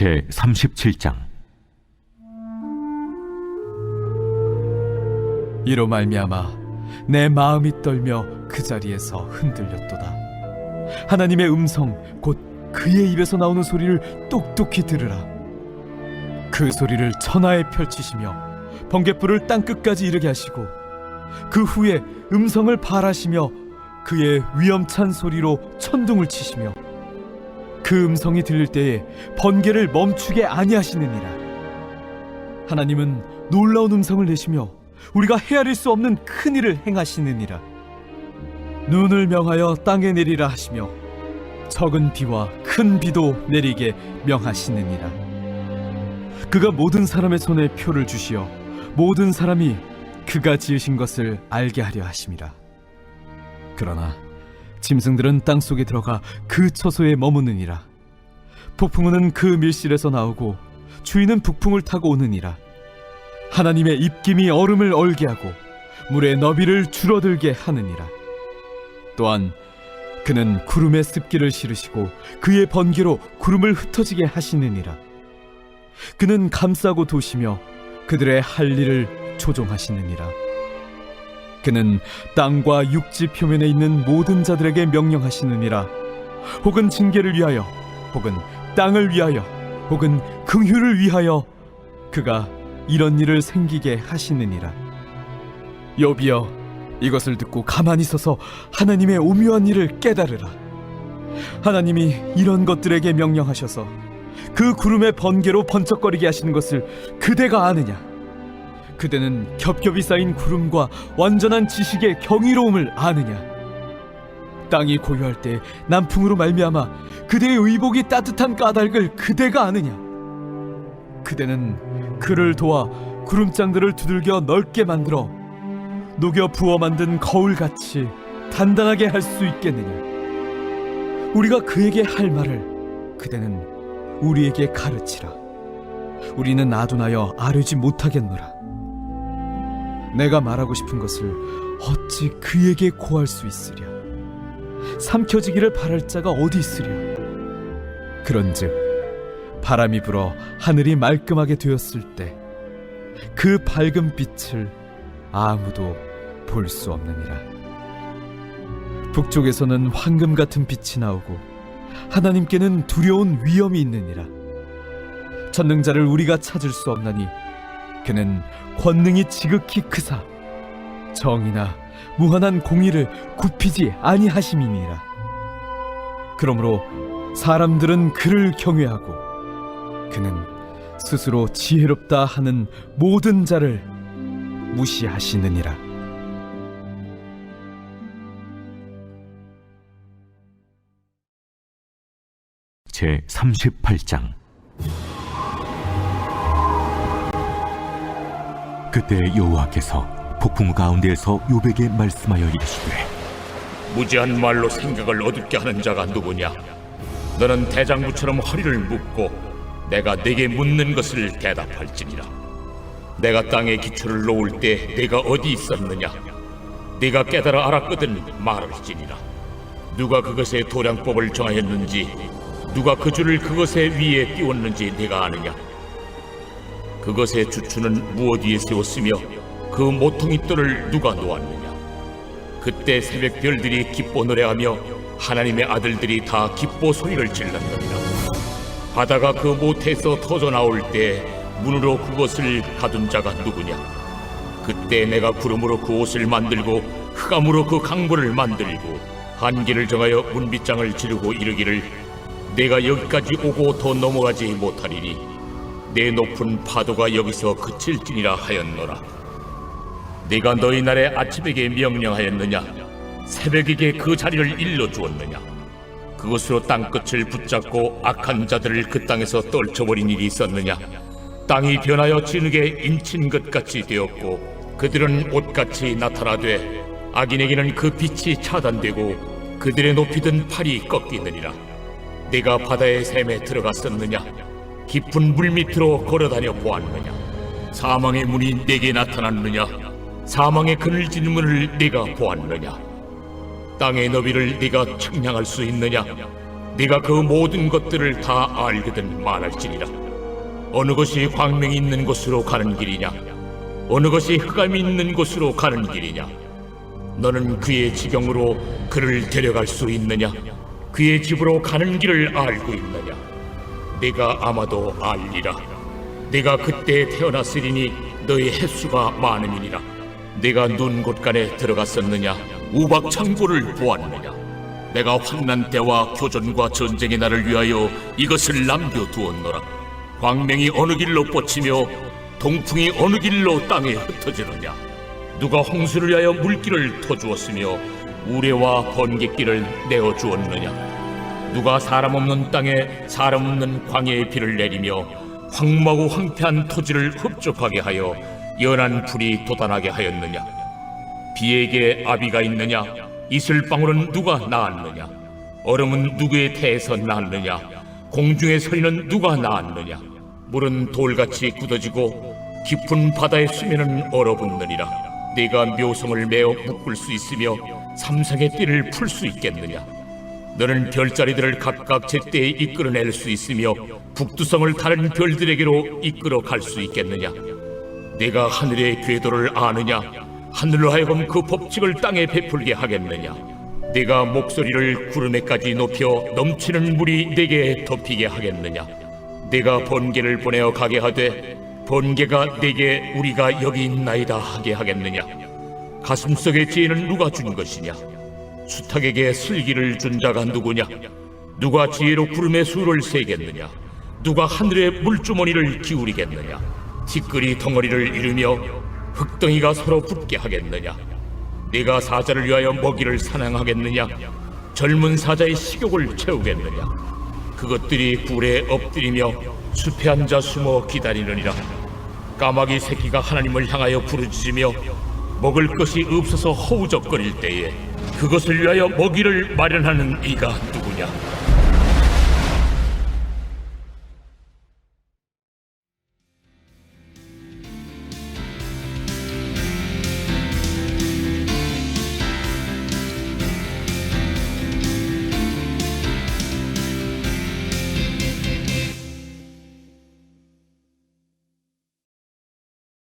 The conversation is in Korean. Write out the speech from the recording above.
제 37장 이로 말미암아 내 마음이 떨며 그 자리에서 흔들렸도다. 하나님의 음성 곧 그의 입에서 나오는 소리를 똑똑히 들으라. 그 소리를 천하에 펼치시며 번갯불을 땅 끝까지 이르게 하시고 그 후에 음성을 발하시며 그의 위엄찬 소리로 천둥을 치시며 그 음성이 들릴 때에 번개를 멈추게 아니하시느니라. 하나님은 놀라운 음성을 내시며 우리가 헤아릴 수 없는 큰 일을 행하시느니라. 눈을 명하여 땅에 내리라 하시며 적은 비와 큰 비도 내리게 명하시느니라. 그가 모든 사람의 손에 표를 주시어 모든 사람이 그가 지으신 것을 알게 하려 하심이라. 그러나 짐승들은 땅 속에 들어가 그 처소에 머무느니라. 폭풍우는 그 밀실에서 나오고 주인은 북풍을 타고 오느니라. 하나님의 입김이 얼음을 얼게 하고 물의 너비를 줄어들게 하느니라. 또한 그는 구름의 습기를 실으시고 그의 번개로 구름을 흩어지게 하시느니라. 그는 감싸고 도시며 그들의 할 일을 조종하시느니라. 그는 땅과 육지 표면에 있는 모든 자들에게 명령하시느니라. 혹은 징계를 위하여, 혹은 땅을 위하여, 혹은 긍휼을 위하여 그가 이런 일을 생기게 하시느니라. 여비여, 이것을 듣고 가만히 서서 하나님의 오묘한 일을 깨달으라. 하나님이 이런 것들에게 명령하셔서 그 구름의 번개로 번쩍거리게 하시는 것을 그대가 아느냐? 그대는 겹겹이 쌓인 구름과 완전한 지식의 경이로움을 아느냐? 땅이 고요할 때 남풍으로 말미암아 그대의 의복이 따뜻한 까닭을 그대가 아느냐? 그대는 그를 도와 구름장들을 두들겨 넓게 만들어 녹여 부어 만든 거울같이 단단하게 할 수 있겠느냐? 우리가 그에게 할 말을 그대는 우리에게 가르치라. 우리는 아둔하여 아뢰지 못하겠노라. 내가 말하고 싶은 것을 어찌 그에게 고할 수 있으랴? 삼켜지기를 바랄 자가 어디 있으랴? 그런즉 바람이 불어 하늘이 말끔하게 되었을 때 그 밝은 빛을 아무도 볼 수 없느니라. 북쪽에서는 황금 같은 빛이 나오고 하나님께는 두려운 위험이 있느니라. 전능자를 우리가 찾을 수 없나니 그는 권능이 지극히 크사 정의나 무한한 공의를 굽히지 아니하심이니라. 그러므로 사람들은 그를 경외하고 그는 스스로 지혜롭다 하는 모든 자를 무시하시느니라. 제 38장 그때 여호와께서 폭풍 가운데에서 요백에 말씀하여 이르시되 무지한 말로 생각을 어둡게 하는 자가 누구냐? 너는 대장부처럼 허리를 묶고 내가 네게 묻는 것을 대답할지니라. 내가 땅에 기초를 놓을 때 내가 어디 있었느냐? 네가 깨달아 알았거든 말할지니라. 누가 그것의 도량법을 정하였는지 누가 그 줄을 그것의 위에 띄웠는지 네가 아느냐? 그것의 주추는 무엇 위에 세웠으며 그 모퉁이 돌을 누가 놓았느냐? 그때 새벽 별들이 기뻐 노래하며 하나님의 아들들이 다 기뻐 소리를 질렀느니라. 바다가 그 모태에서 터져 나올 때 문으로 그것을 가둔 자가 누구냐? 그때 내가 구름으로 그 옷을 만들고 흑암으로 그 강보를 만들고 한기를 정하여 문빗장을 지르고 이르기를 내가 여기까지 오고 더 넘어가지 못하리니 내 높은 파도가 여기서 그칠지니라 하였노라. 네가 너희 날에 아침에게 명령하였느냐? 새벽에게 그 자리를 일러 주었느냐? 그것으로 땅 끝을 붙잡고 악한 자들을 그 땅에서 떨쳐버린 일이 있었느냐? 땅이 변하여 진흙에 인친 것 같이 되었고 그들은 옷같이 나타나되 악인에게는 그 빛이 차단되고 그들의 높이 든 팔이 꺾이느니라. 네가 바다의 샘에 들어갔었느냐? 깊은 물 밑으로 걸어다녀 보았느냐? 사망의 문이 내게 나타났느냐? 사망의 그늘 진 문을 네가 보았느냐? 땅의 너비를 네가 측량할 수 있느냐? 네가 그 모든 것들을 다 알거든 말할지니라. 어느 것이 광명이 있는 곳으로 가는 길이냐? 어느 것이 흑암이 있는 곳으로 가는 길이냐? 너는 그의 지경으로 그를 데려갈 수 있느냐? 그의 집으로 가는 길을 알고 있느냐? 네가 아마도 알리라. 네가 그때 태어났으리니 너의 횟수가 많음이니라 네가 눈 곳간에 들어갔었느냐? 우박 창고를 보았느냐? 내가 환난 때와 교전과 전쟁의 날을 위하여 이것을 남겨두었노라. 광명이 어느 길로 뻗치며 동풍이 어느 길로 땅에 흩어지느냐? 누가 홍수를 위하여 물길을 터주었으며 우레와 번개길을 내어주었느냐? 누가 사람 없는 땅에 사람 없는 광야의 비를 내리며 황무하고 황폐한 토지를 흡족하게 하여 연한 불이 돋아나게 하였느냐? 비에게 아비가 있느냐? 이슬방울은 누가 낳았느냐? 얼음은 누구의 태에서 낳았느냐? 공중의 서리는 누가 낳았느냐? 물은 돌같이 굳어지고 깊은 바다의 수면은 얼어붙느니라. 네가 묘성을 메어 묶을 수 있으며 삼성의 띠를 풀 수 있겠느냐? 너는 별자리들을 각각 제때에 이끌어낼 수 있으며 북두성을 다른 별들에게로 이끌어 갈 수 있겠느냐 네가 하늘의 궤도를 아느냐? 하늘로 하여금 그 법칙을 땅에 베풀게 하겠느냐? 네가 목소리를 구름에까지 높여 넘치는 물이 내게 덮이게 하겠느냐? 네가 번개를 보내어 가게 하되 번개가 내게 우리가 여기 있나이다 하게 하겠느냐? 가슴속의 지혜는 누가 준 것이냐? 수탉에게 슬기를 준 자가 누구냐? 누가 지혜로 구름의 수를 세겠느냐? 누가 하늘의 물주머니를 기울이겠느냐 티끌이 덩어리를 이루며 흙덩이가 서로 붙게 하겠느냐? 네가 사자를 위하여 먹이를 사냥하겠느냐? 젊은 사자의 식욕을 채우겠느냐? 그것들이 굴에 엎드리며 숲에 앉아 숨어 기다리느니라. 까마귀 새끼가 하나님을 향하여 부르짖으며 먹을 것이 없어서 허우적거릴 때에 그것을 위하여 먹이를 마련하는 이가 누구냐